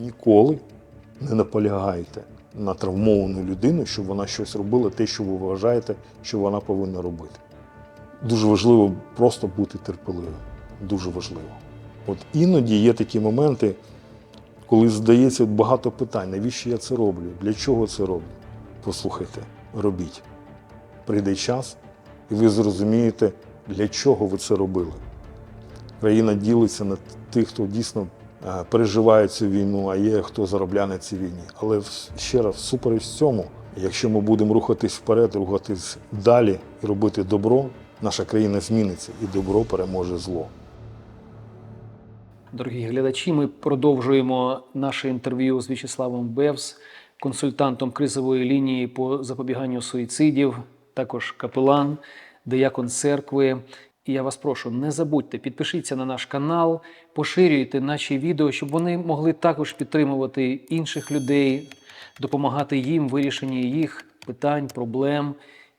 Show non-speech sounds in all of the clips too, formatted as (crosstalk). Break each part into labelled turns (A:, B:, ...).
A: Ніколи не наполягайте на травмовану людину, щоб вона щось робила, те, що ви вважаєте, що вона повинна робити. Дуже важливо просто бути терпеливим. Дуже важливо. От іноді є такі моменти, коли здається багато питань, навіщо я це роблю, для чого це роблю. Послухайте, робіть. Прийде час, і ви зрозумієте, для чого ви це робили. Країна ділиться на тих, хто дійсно переживає цю війну, а є хто заробляє на цій війні. Але ще раз, всупереч цьому, якщо ми будемо рухатись вперед, рухатись далі і робити добро, наша країна зміниться і добро переможе зло.
B: Дорогі глядачі, ми продовжуємо наше інтерв'ю з В'ячеславом Бевс, консультантом кризової лінії по запобіганню суїцидів, також капелан, деякон церкви. І я вас прошу, не забудьте, підпишіться на наш канал, поширюйте наші відео, щоб вони могли також підтримувати інших людей, допомагати їм в вирішенні їх питань, проблем.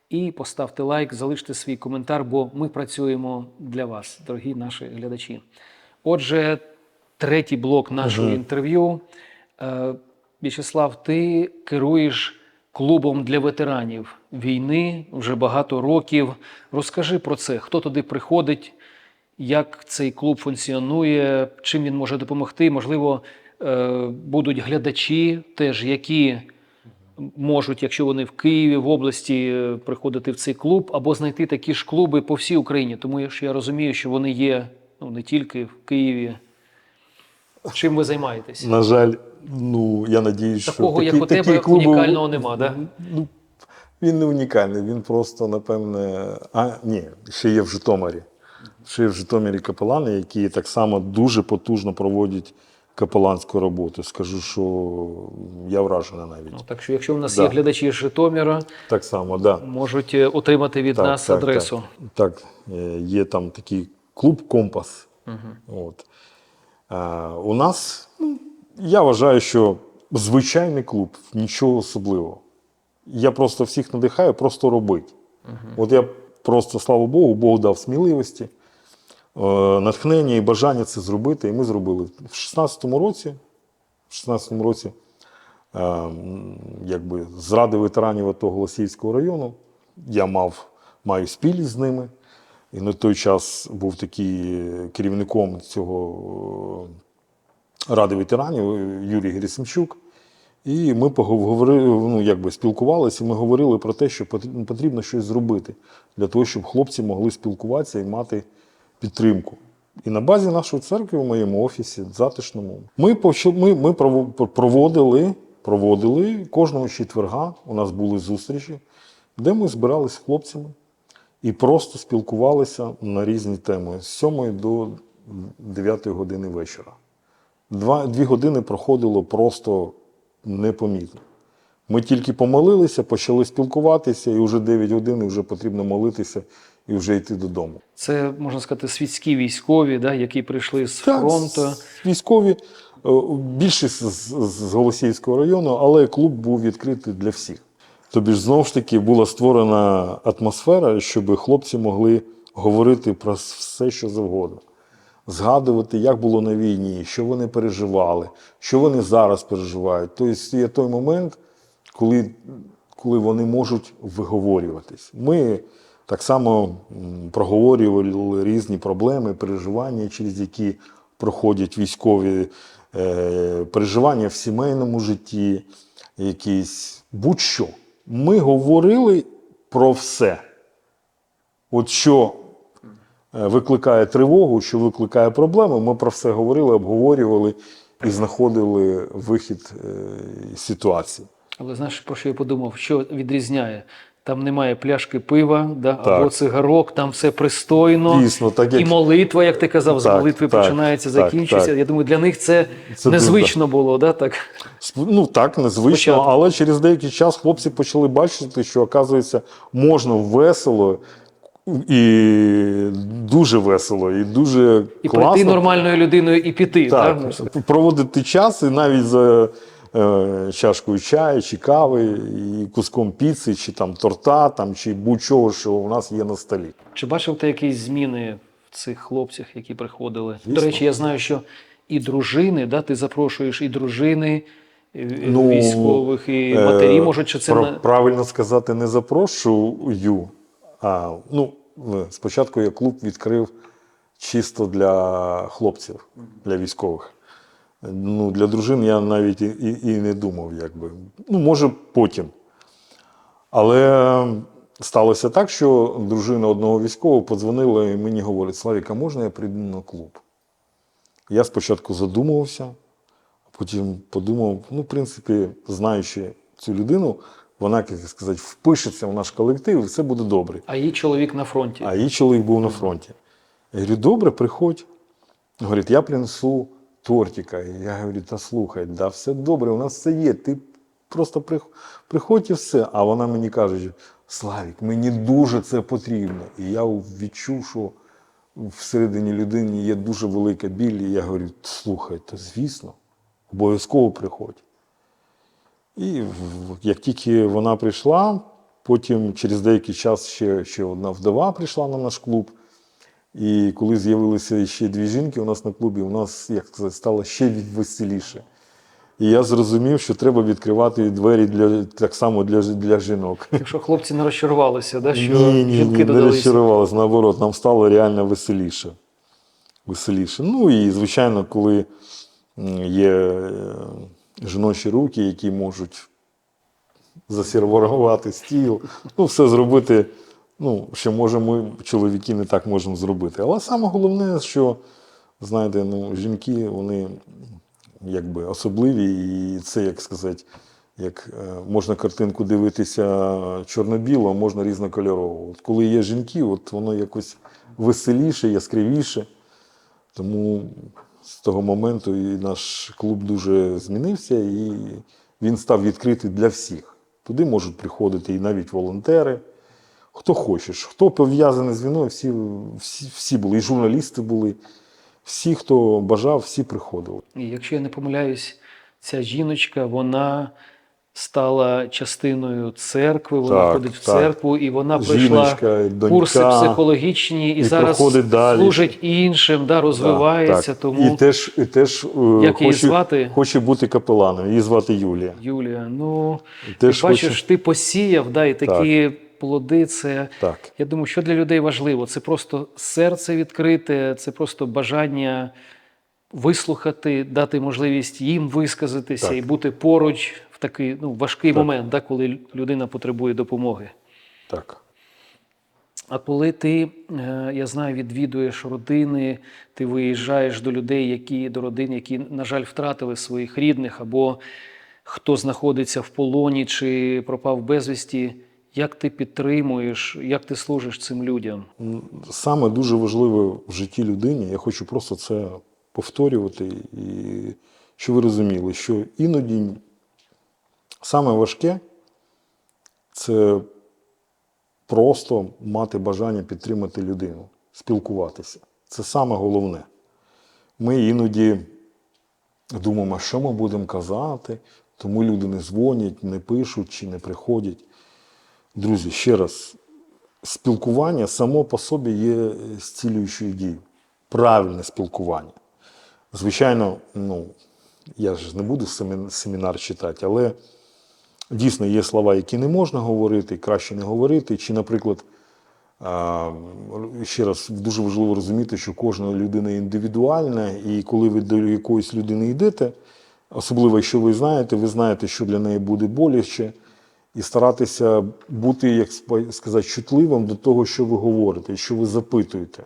B: І поставте лайк, залиште свій коментар, бо ми працюємо для вас, дорогі наші глядачі. Отже, третій блок нашого
A: Мгм.
B: інтерв'ю. Е, В'ячеслав, ти керуєш клубом для ветеранів війни вже багато років. Розкажи про це, хто туди приходить, як цей клуб функціонує, чим він може допомогти. Можливо, е, будуть глядачі, теж які можуть, якщо вони в Києві, в області, е, приходити в цей клуб, або знайти такі ж клуби по всій Україні. Тому що я розумію, що вони є ну, не тільки в Києві. Чим ви займаєтесь?
A: На жаль, ну я надіюсь, що
B: Такого, як
A: такі,
B: у тебе,
A: клуби...
B: унікального нема, да?
A: Ну, він не унікальний, він просто, напевне. А, ні, ще є в Житомирі. Ще є в Житомирі капелани, які так само дуже потужно проводять капеланську роботу. Скажу, що я вражена навіть.
B: Ну, так що, якщо в нас
A: Да.
B: є глядачі з Житомира,
A: Так само. Да.
B: можуть е, отримати від нас адресу.
A: Так, так. Е, є там такий клуб Компас.
B: Угу.
A: От. А, у нас, ну, я вважаю, що звичайний клуб, нічого особливого. Я просто всіх надихаю, просто робити. От я просто, слава Богу, Бог дав сміливості, е, натхнення і бажання це зробити. І ми зробили. В 16-му році, в 16-му році е, якби, з Ради ветеранів АТО Голосіївського району я мав, маю спільність з ними. І на той час був такий керівником цього Ради ветеранів е, Юрій Герасимчук. І ми поговорили, ну, якби спілкувалися, ми говорили про те, що потрібно щось зробити для того, щоб хлопці могли спілкуватися і мати підтримку. І на базі нашої церкви в моєму офісі, затишному, ми, ми, ми проводили, проводили кожного четверга. У нас були зустрічі, де ми збиралися з хлопцями і просто спілкувалися на різні теми з 7 до 9 години вечора. Два, дві години проходило просто непомітно. Ми тільки помолилися, почали спілкуватися, і вже 9 годин і вже потрібно молитися і вже йти додому.
B: Це можна сказати світські військові, да, які прийшли з
A: Так,
B: фронту.
A: Військові, е, більшість з, з Голосіївського району, але клуб був відкритий для всіх. Тобі ж знову ж таки була створена атмосфера, щоб хлопці могли говорити про все, що завгодно. Згадувати, як було на війні, що вони переживали, що вони зараз переживають. Тобто є той момент, коли, коли вони можуть виговорюватись. Ми так само проговорювали різні проблеми, переживання, через які проходять військові е, переживання в сімейному житті, якісь будь-що. Ми говорили про все. От що викликає тривогу, що викликає проблеми, ми про все говорили, обговорювали і знаходили вихід е, ситуації.
B: Але знаєш, про що я подумав? Що відрізняє? Там немає пляшки пива, да,
A: Так.
B: або цигарок, там все пристойно.
A: Дійсно, так як
B: І молитва, як ти казав, з молитви
A: так,
B: починається,
A: так,
B: закінчується.
A: так.
B: Я думаю, для них це,
A: Це
B: незвично було, да, так?
A: Ну так, незвично,
B: Спочатку.
A: але через деякий час хлопці почали бачити, що оказується можна весело і дуже весело, і дуже
B: І
A: класно.
B: прийти нормальною людиною і піти.
A: Так,
B: Так?
A: проводити час і навіть за е, чашкою чаю чи кави, і куском піци, чи там торта, там, чи будь-чого, що у нас є на столі.
B: Чи бачив ти якісь зміни в цих хлопцях, які приходили?
A: Звісно.
B: До речі, я знаю, що і дружини, да? ти запрошуєш і дружини
A: Ну,
B: військових, і
A: Е,
B: матері. Може, чи це
A: пра- правильно сказати, не запрошую. А ну, спочатку я клуб відкрив чисто для хлопців, для військових. Ну, для дружин я навіть і, і, і не думав, якби. Ну, може, потім. Але сталося так, що дружина одного військового подзвонила і мені говорить: Славік, а можна я прийду на клуб? Я спочатку задумувався, а потім подумав, ну, в принципі, знаючи цю людину, вона, як сказати, впишеться в наш колектив, і все буде добре.
B: А її чоловік на фронті.
A: А її чоловік був на фронті. Я говорю, добре, приходь. Говорить, я принесу тортика. Я говорю, та слухай, да все добре, у нас все є. Ти просто приходь і все. А вона мені каже, Славік, мені дуже це потрібно. І я відчув, що всередині людини є дуже велика біль. І я говорю, слухай, то звісно, обов'язково приходь. І як тільки вона прийшла, потім через деякий час ще, ще одна вдова прийшла на наш клуб. І коли з'явилися ще дві жінки у нас на клубі, у нас, як сказати, стало ще веселіше. І я зрозумів, що треба відкривати двері для, так само для, для жінок.
B: Якщо хлопці не розчарувалися, да, що
A: ні, ні,
B: жінки
A: ні, не розчарувалися. Наоборот, нам стало реально веселіше. Веселіше. Ну і, звичайно, коли є е, жіночі руки, які можуть засервувати стіл, ну, все зробити, ну, що може ми, чоловіки, не так можемо зробити. Але саме головне, що, знаєте, ну, жінки, вони якби особливі, і це, як сказати, як е, можна картинку дивитися чорно-біло, а можна різнокольорово. От коли є жінки, от воно якось веселіше, яскравіше. Тому з того моменту і наш клуб дуже змінився, і він став відкритий для всіх. Туди можуть приходити і навіть волонтери, хто хочеш, хто пов'язаний з війною, всі, всі, всі були, і журналісти були, всі, хто бажав, всі приходили.
B: І якщо я не помиляюсь, ця жіночка, вона стала частиною церкви, вона
A: Так,
B: ходить в
A: так.
B: церкву, і вона пройшла курси психологічні і,
A: і
B: зараз служить іншим, да, розвивається.
A: Так,
B: Тому
A: І теж, і теж е,
B: Як її
A: хоче,
B: звати?
A: хоче бути капеланом. Її звати Юлія.
B: Юлія, ну
A: І
B: ти бачиш,
A: хоче-
B: ти посіяв, да, і такі плоди це.
A: Так.
B: Я думаю, що для людей важливо? Це просто серце відкрите, це просто бажання вислухати, дати можливість їм висказатися
A: Так.
B: і бути поруч в такий ну, важкий
A: Так.
B: момент, да, коли людина потребує допомоги.
A: Так.
B: А коли ти, е, я знаю, відвідуєш родини, ти виїжджаєш до людей, які до родин, які, на жаль, втратили своїх рідних, або хто знаходиться в полоні чи пропав безвісті, як ти підтримуєш, як ти служиш цим людям?
A: Саме дуже важливе в житті людині, я хочу просто це повторювати, і щоб ви розуміли, що іноді саме важке це просто мати бажання підтримати людину, спілкуватися. Це саме головне. Ми іноді думаємо, що ми будемо казати, тому люди не дзвонять, не пишуть чи не приходять. Друзі, ще раз, спілкування само по собі є зцілюючою дією. Правильне спілкування. Звичайно, ну, я ж не буду семінар читати, але дійсно є слова, які не можна говорити, краще не говорити. Чи, наприклад, ще раз дуже важливо розуміти, що кожна людина індивідуальна, і коли ви до якоїсь людини йдете, особливо якщо ви знаєте, ви знаєте, що для неї буде боляче, і старатися бути, як сказати, чутливим до того, що ви говорите, що ви запитуєте.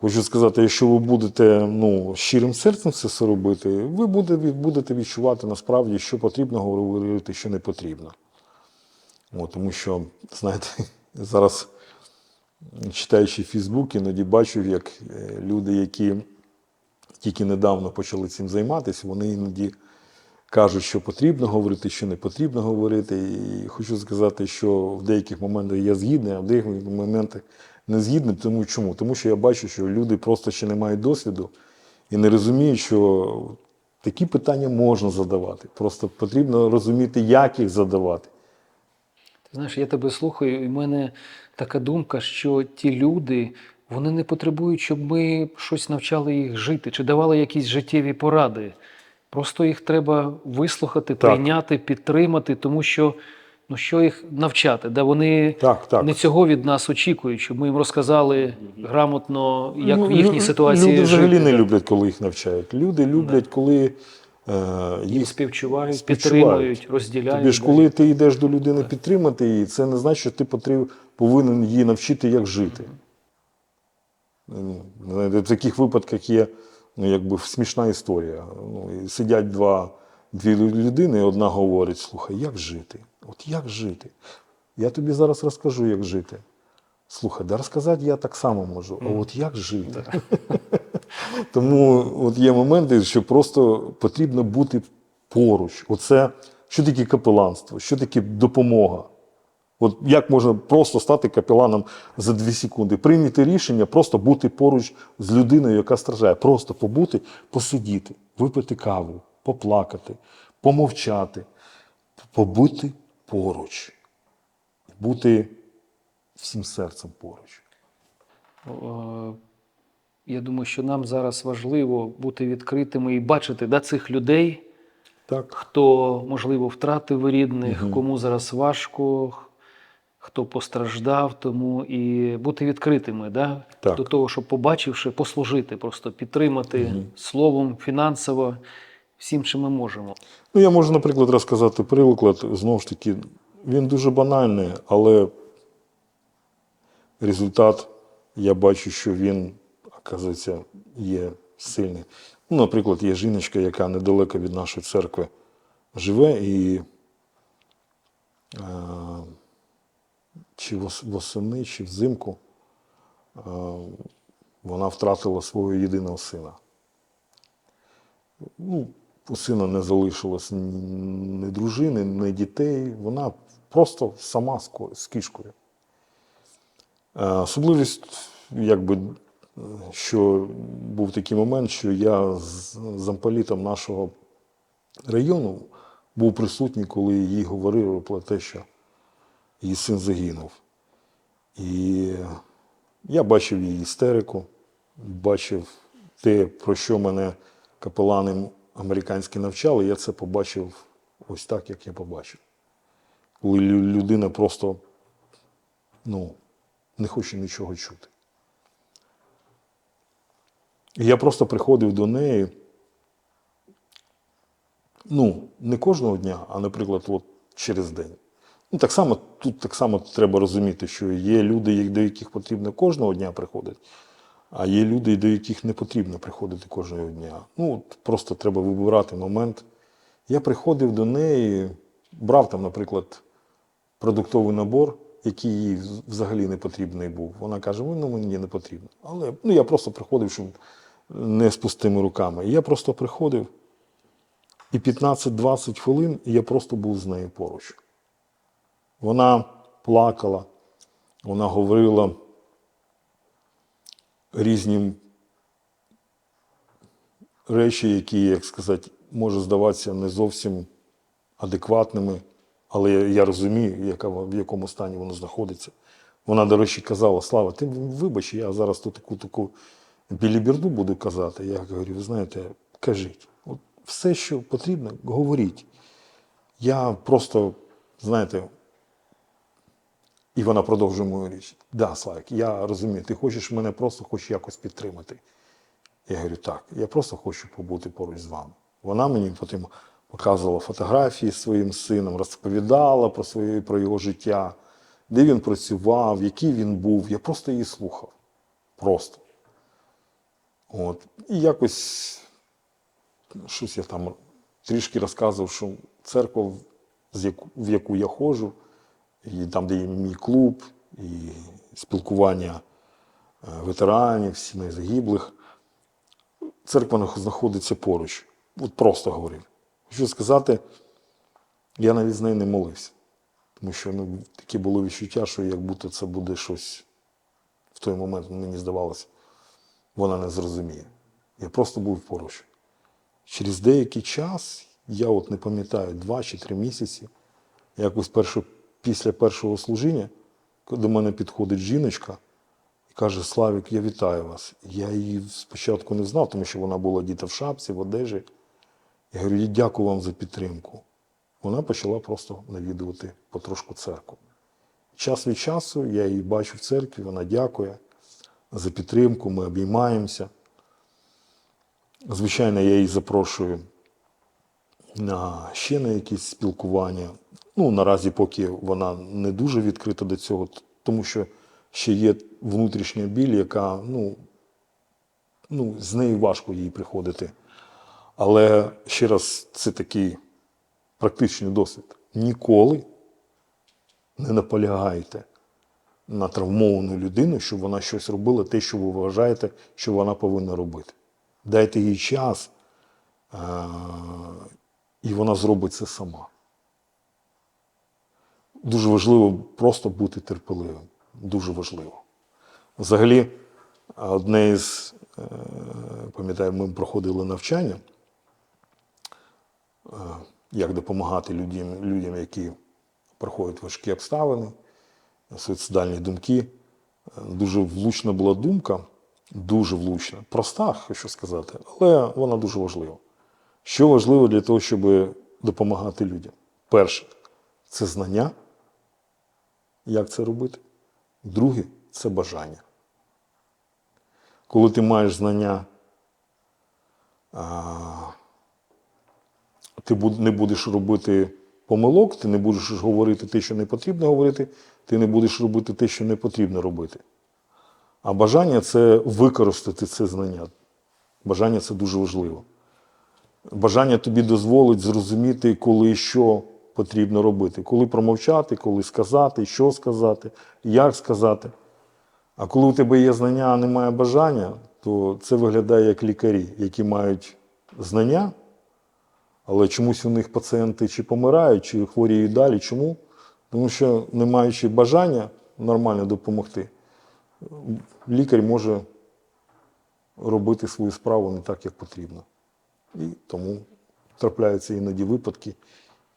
A: Хочу сказати, якщо ви будете ну, щирим серцем це все робити, ви будете, відчувати насправді, що потрібно говорити, що не потрібно. От, тому що, знаєте, (laughs) зараз читаючи Фейсбук, іноді бачу, як е, люди, які тільки недавно почали цим займатися, вони іноді кажуть, що потрібно говорити, що не потрібно говорити. І хочу сказати, що в деяких моментах я згідний, а в деяких моментах не згідний. Тому чому? Тому що я бачу, що люди просто ще не мають досвіду і не розуміють, що такі питання можна задавати. Просто потрібно розуміти, як їх задавати.
B: Ти знаєш, я тебе слухаю, і в мене така думка, що ті люди, вони не потребують, щоб ми щось навчали їх жити чи давали якісь життєві поради. Просто їх треба вислухати,
A: Так.
B: прийняти, підтримати, тому що ну що їх навчати? Да вони
A: Так, так.
B: не цього від нас очікують, щоб ми їм розказали грамотно, як
A: Ну,
B: в їхній ситуації
A: Люди взагалі
B: жити.
A: не люблять, коли їх навчають. Люди люблять, коли е, їх
B: співчувають,
A: співчувають.
B: підтримують, розділяють.
A: Тобі ж, коли ти йдеш до людини підтримати її, це не значить, що ти потріб, повинен її навчити, як жити. Ну, В таких випадках є ну, якби смішна історія. Ну, сидять два, дві людини, і одна говорить: слухай, як жити? От як жити? Я тобі зараз розкажу, як жити. Слухай, да розказати я так само можу, а от як жити? (laughs) Тому от є моменти, що просто потрібно бути поруч. Оце що таке капеланство, що таке допомога. От як можна просто стати капеланом за дві секунди, прийняти рішення, просто бути поруч з людиною, яка страждає, просто побути, посидіти, випити каву, поплакати, помовчати, побути поруч, бути всім серцем поруч.
B: Е, Я думаю, що нам зараз важливо бути відкритими і бачити да, цих людей,
A: Так.
B: хто, можливо, втратив рідних, кому зараз важко, хто постраждав, тому і бути відкритими да,
A: Так.
B: до того, щоб побачивши, послужити, просто підтримати словом, фінансово, всім, чим ми можемо.
A: Ну, я можу, наприклад, розказати приклад. Знову ж таки, він дуже банальний, але результат я бачу, що він, оказується, є сильний. Ну, наприклад, є жіночка, яка недалеко від нашої церкви живе, і е, чи восени, чи взимку е, вона втратила свого єдиного сина ну, у сина не залишилось ні дружини, ні дітей. Вона просто сама з кішкою. Е, Особливість, якби, що був такий момент, що я з замполітом нашого району був присутній, коли їй говорили про те, що її син загинув. І я бачив її істерику, бачив те, про що мене капелани американські навчали, я це побачив ось так, як я побачив. Коли людина просто ну, не хоче нічого чути. Я просто приходив до неї, ну, не кожного дня, а, наприклад, от через день. Ну, так само, тут так само треба розуміти, що є люди, до яких потрібно кожного дня приходити, а є люди, до яких не потрібно приходити кожного дня. Ну, от просто треба вибирати момент. Я приходив до неї, брав там, наприклад, продуктовий набор, який їй взагалі не потрібний був. Вона каже: ну мені не потрібно. Але ну, я просто приходив, щоб не з пустими руками. Я просто приходив, і 15-20 хвилин я просто був з нею поруч. Вона плакала, вона говорила різні речі, які, як сказати, може здаватися не зовсім адекватними, але я, розумію, яка, в якому стані воно знаходиться. Вона, до речі, казала: Слава, ти вибач, я зараз тут таку таку біліберду буду казати. Я говорю, ви знаєте, кажіть, от все, що потрібно, говоріть. Я просто, знаєте, і вона продовжує мою річ. Да, Славік, я розумію, ти хочеш мене просто хоч якось підтримати. Я говорю, так, я просто хочу побути поруч з вами. Вона мені потім показувала фотографії з своїм сином, розповідала про своє, про його життя, де він працював, який він був. Я просто її слухав. Просто. От. І якось щось я там трішки розказував, що церква, в яку я ходжу, і там, де є мій клуб, і спілкування е, ветеранів, сімей загиблих, церква знаходиться поруч. От просто говорив. Хочу сказати, я навіть з нею не молився. Тому що ну, таке було відчуття, що як будто це буде щось в той момент, мені здавалося, вона не зрозуміє. Я просто був поруч. Через деякий час, я от не пам'ятаю, два чи три місяці, якось першу, після першого служіння, до мене підходить жіночка і каже: Славік, я вітаю вас. Я її спочатку не знав, тому що вона була діта в шапці, в одежі. Я говорю, «Я дякую вам за підтримку. Вона почала просто навідувати потрошку церкву. Час від часу я її бачу в церкві, вона дякує за підтримку, ми обіймаємося. Звичайно, я її запрошую на ще на якісь спілкування. Ну, наразі, поки вона не дуже відкрита до цього, тому що ще є внутрішня біль, яка ну, ну, з нею важко їй приходити. Але ще раз, це такий практичний досвід. Ніколи не наполягайте на травмовану людину, щоб вона щось робила, те, що ви вважаєте, що вона повинна робити. Дайте їй час, і вона зробить це сама. Дуже важливо просто бути терпеливим. Дуже важливо. Взагалі, одне із, е, пам'ятаю, ми проходили навчання, е, як допомагати людям, людям, які проходять важкі обставини, суїцидальні думки. Е, Дуже влучна була думка, дуже влучна, проста, хочу сказати, але вона дуже важлива. Що важливо для того, щоб допомагати людям? Перше, це знання, як це робити. Друге це бажання. Коли ти маєш знання, ти не будеш робити помилок, ти не будеш говорити те, що не потрібно говорити, ти не будеш робити те, що не потрібно робити. А бажання це використати це знання. Бажання це дуже важливо. Бажання тобі дозволить зрозуміти, коли що потрібно робити, коли промовчати, коли сказати, що сказати, як сказати. А коли у тебе є знання, а немає бажання, то це виглядає як лікарі, які мають знання, але чомусь у них пацієнти чи помирають, чи хворіють далі. Чому? Тому що, не маючи бажання нормально допомогти, лікар може робити свою справу не так, як потрібно. І тому трапляються іноді випадки,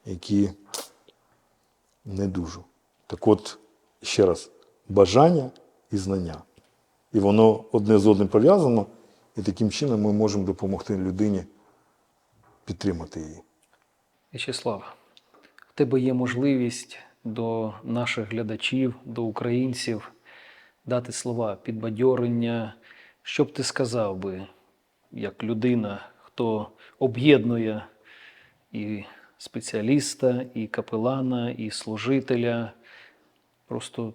A: які не дуже. Так от, ще раз, бажання і знання. І воно одне з одним пов'язано, і таким чином ми можемо допомогти людині підтримати її.
B: В'ячеслав, в тебе є можливість до наших глядачів, до українців дати слова підбадьорення. Що б ти сказав би, як людина, хто об'єднує і спеціаліста, і капелана, і служителя? Просто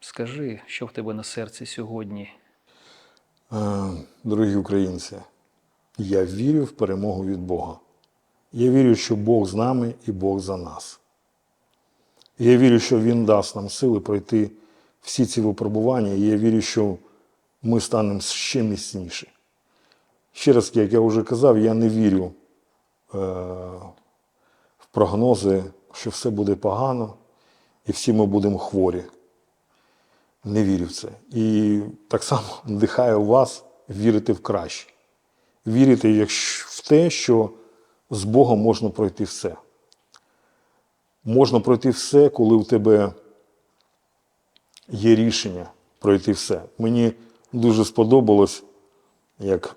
B: скажи, що в тебе на серці сьогодні.
A: Дорогі українці, я вірю в перемогу від Бога. Я вірю, що Бог з нами і Бог за нас. Я вірю, що Він дасть нам сили пройти всі ці випробування, і я вірю, що ми станемо ще міцніші. Ще раз, як я вже казав, я не вірю е, прогнози, що все буде погано і всі ми будемо хворі. Не вірю в це. І так само (laughs) надихаю вас вірити в краще. Вірити в те, що з Богом можна пройти все. Можна пройти все, коли у тебе є рішення пройти все. Мені дуже сподобалось, як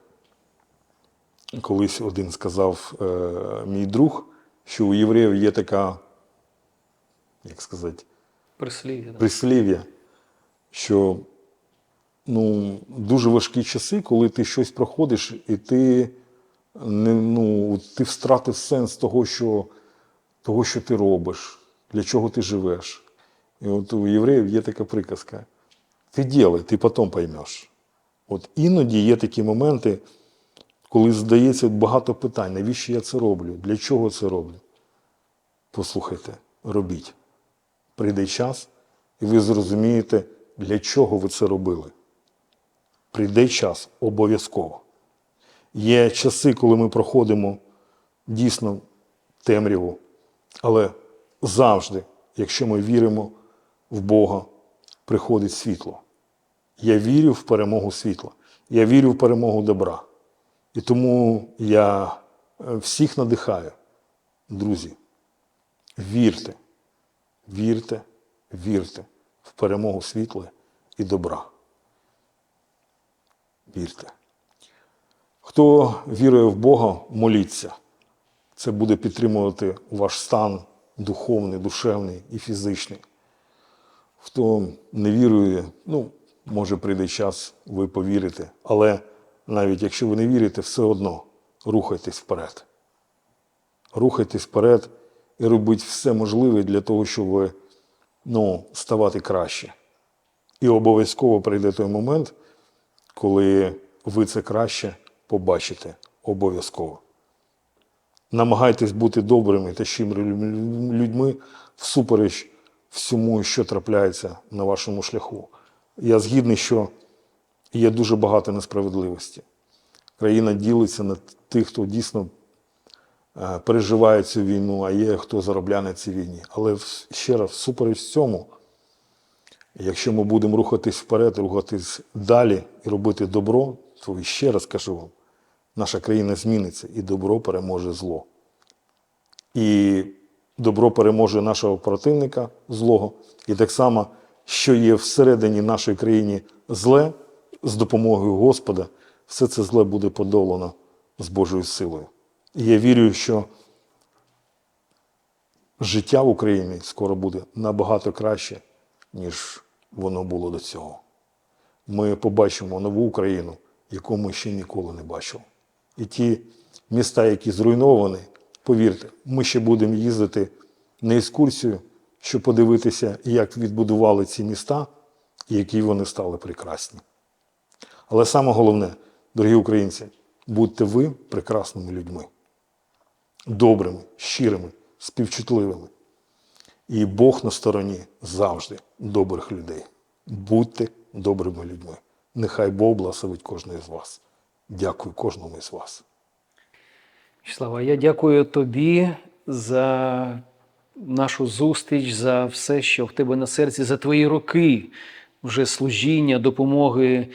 A: колись один сказав е, мій друг, що у євреїв є така, як сказати,
B: Прислів'я.
A: прислів'я, що ну, дуже важкі часи, коли ти щось проходиш, і ти, не, ну, ти втратив сенс того, що, того, що ти робиш, для чого ти живеш. І от у євреїв є така приказка: ти діли, ти потім поймеш. От іноді є такі моменти, коли здається багато питань, навіщо я це роблю, для чого це роблю. Послухайте, робіть прийде час, і ви зрозумієте, для чого ви це робили. Прийде час обов'язково. Є часи, коли ми проходимо дійсно темряву, але завжди, якщо ми віримо в Бога, приходить світло. Я вірю в перемогу світла. Я вірю в перемогу добра. І тому я е, всіх надихаю, друзі, вірте. Вірте, вірте в перемогу світла і добра. Вірте. Хто вірує в Бога, моліться. Це буде підтримувати ваш стан духовний, душевний і фізичний. Хто не вірує, ну, може прийде час, ви повірите. Але навіть якщо ви не вірите, все одно рухайтесь вперед. Рухайтесь вперед і робіть все можливе для того, щоб ну, ставати краще. І обов'язково прийде той момент, коли ви це краще побачите. Обов'язково. Намагайтесь бути добрими та щирими людьми всупереч всьому, що трапляється на вашому шляху. Я згідний, що є дуже багато несправедливості. Країна ділиться на тих, хто дійсно е, переживає цю війну, а є хто заробляє на цій війні. Але ще раз, всупереч цьому, якщо ми будемо рухатись вперед, рухатись далі і робити добро, то ще раз кажу вам, наша країна зміниться і добро переможе зло. І добро переможе нашого противника злого. І так само, що є всередині нашої країни зле, з допомогою Господа, все це зле буде подолано з Божою силою. І я вірю, що життя в Україні скоро буде набагато краще, ніж воно було до цього. Ми побачимо нову Україну, яку ми ще ніколи не бачили. І ті міста, які зруйновані, повірте, ми ще будемо їздити на екскурсію, щоб подивитися, як відбудували ці міста і які вони стали прекрасні. Але саме головне, дорогі українці, будьте ви прекрасними людьми, добрими, щирими, співчутливими. І Бог на стороні завжди добрих людей. Будьте добрими людьми. Нехай Бог благословить кожного з вас. Дякую кожному із вас.
B: Слава, я дякую тобі за нашу зустріч, за все, що в тебе на серці, за твої роки вже служіння, допомоги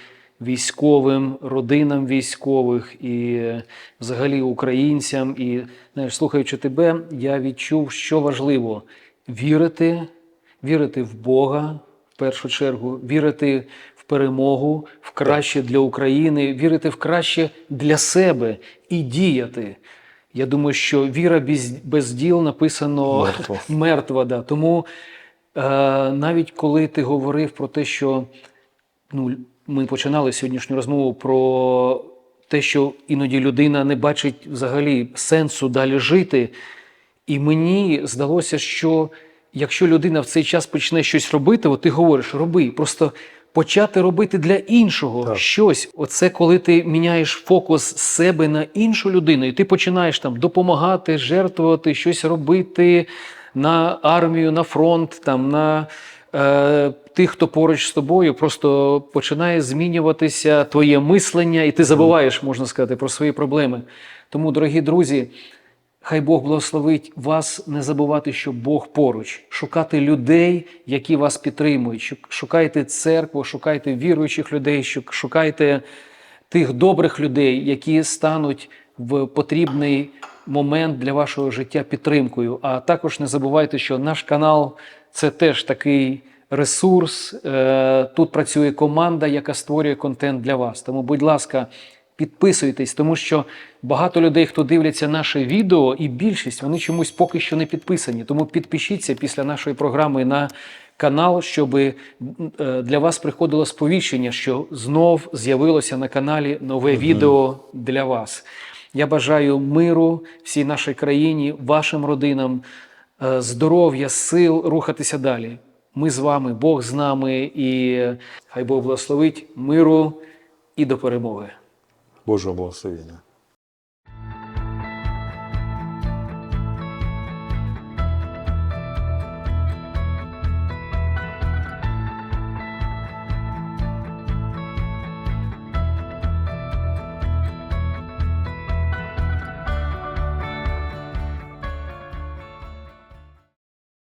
B: військовим, родинам військових і е, взагалі українцям. І знаєш, слухаючи тебе, я відчув, що важливо вірити, вірити в Бога в першу чергу, вірити в перемогу, в краще для України, вірити в краще для себе і діяти. Я думаю, що віра без, без діл написано
A: Мертва. (laughs)
B: мертва. Да. Тому е, навіть коли ти говорив про те, що ну, ми починали сьогоднішню розмову про те, що іноді людина не бачить взагалі сенсу далі жити. І мені здалося, що якщо людина в цей час почне щось робити, от ти говориш, роби, просто почати робити для іншого
A: Так.
B: щось. Оце коли ти міняєш фокус себе на іншу людину, і ти починаєш там допомагати, жертвувати, щось робити на армію, на фронт, там на тих, хто поруч з тобою, просто починає змінюватися твоє мислення, і ти забуваєш, можна сказати, про свої проблеми. Тому, дорогі друзі. Хай Бог благословить вас не забувати, що Бог поруч, шукати людей, які вас підтримують. Шукайте церкву, шукайте віруючих людей, шукайте тих добрих людей, які стануть в потрібний момент для вашого життя підтримкою. А також не забувайте, що наш канал це теж такий ресурс. Е, Тут працює команда, яка створює контент для вас. Тому, будь ласка, підписуйтесь, тому що багато людей, хто дивляться наше відео, і більшість вони чомусь поки що не підписані. Тому підпишіться після нашої програми на канал, щоб е, для вас приходило сповіщення, що знов з'явилося на каналі нове відео для вас. Я бажаю миру всій нашій країні, вашим родинам, здоров'я, сил рухатися далі. Ми з вами, Бог з нами, і хай Бог благословить миру і до перемоги.
A: Божого благословення.